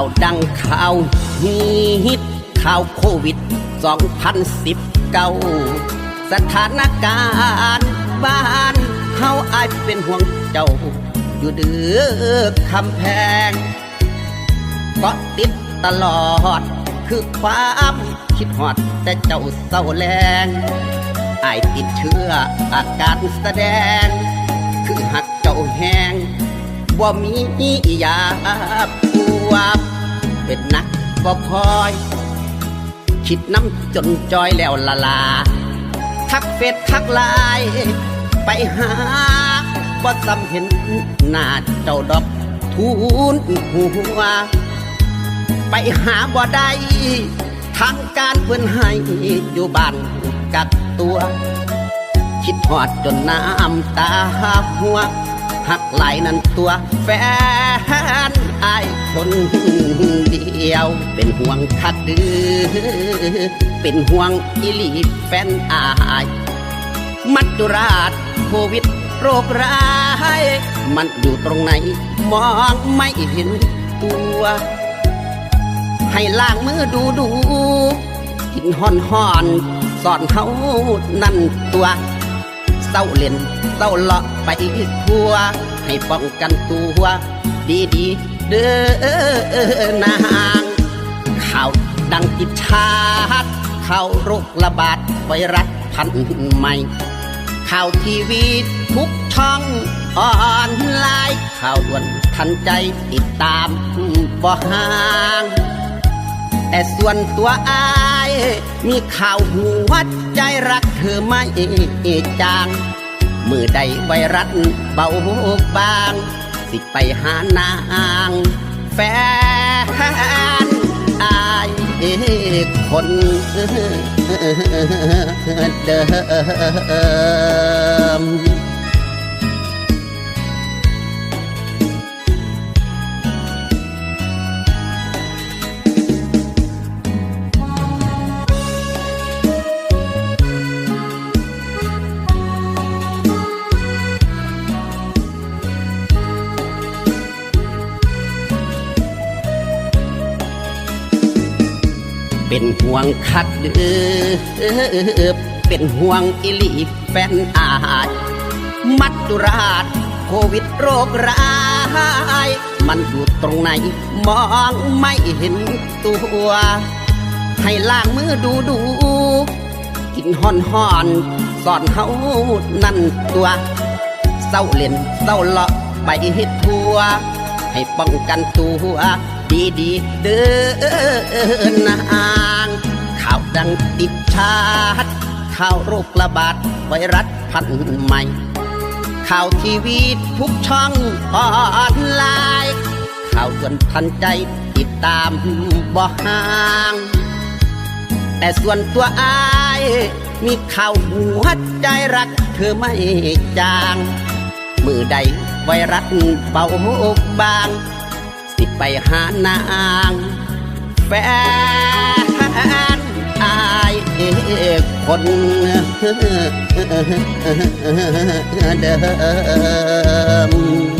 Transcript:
ข่าวดังข่าวฮิตข่าวโควิด 2019 สถานการณ์บ้านเฮาอายเป็นห่วงเจ้า อยู่เดือคำแพงก็ติดตลอด คือความคิดหอดแต่เจ้าเศร้าแรงอายติดเชื้ออาการแสดง คือหักเจ้าแหงว่ามียา วบเป็นนักก็คอย คิดน้ำจนจอยแล้วละลา ทักเฟซทักไลน์ไปหาบ่ซ้ำเห็นหน้าเจ้าดอกทูนหัว ไปหาบ่ได้ทางการเพื่อนให้อยู่บ้านกักตัว คิดหอดจนน้ำตาหัว หักไหลายนั่นตัวแฟนไอายคนเดียว เป็นห่วงคักดื้อเป็นห่วงอิลีแฟนอายมัจจุราชโควิดโรคร้าย มันอยู่ตรงไหน มองไม่เห็นตัว ให้ล้างมือดูดูกินห่อนห่อนสอนเฮานั่นตัว เศร้าเล่นเศร้าเลาะไปทั่ว ให้ป้องกันตัว ดีดีเด้อนางข่าวดังติดชาติข่าวโรคระบาดไวรัสพันธุ์ใหม่ข่าวทีวีทุกช่องออนไลน์ข่าวด่วนทันใจติดตามบ่ห่าง แต่ส่วนตัวอา มีข่าวหัวใจรักเธอไม่จางมือใดไวรัสเบาบาง สิไปหานางแฟนอายคนเดิม เป็นห่วงคักเดือเป็นห่วงอิลีแฟนอายมัจจุราชโควิดโรคร้าย มันอยู่ตรงไหน มองไม่เห็นตัว ให้ล้างมือดูดู กินห่อนห่อนสอนเฮานั่นตัวเศร้าเล่นเศร้าเลาะไปให้ทั่วให้ป้องกันตัว ดีดีเด้อนางข่าวดังติดชาติ ข่าวโรคระบาดไวรัสพันธุ์ใหม่ ข่าวทีวีทุกช่องออนไลน์ ข่าวด่วนทันใจติดตามบ่ห่างแต่ส่วนตัวอายมีข่าวหัวใจรักเธอไม่จาง มือใดไวรัสเบาบาง สิไปหานาง แฟนอายคนเดิม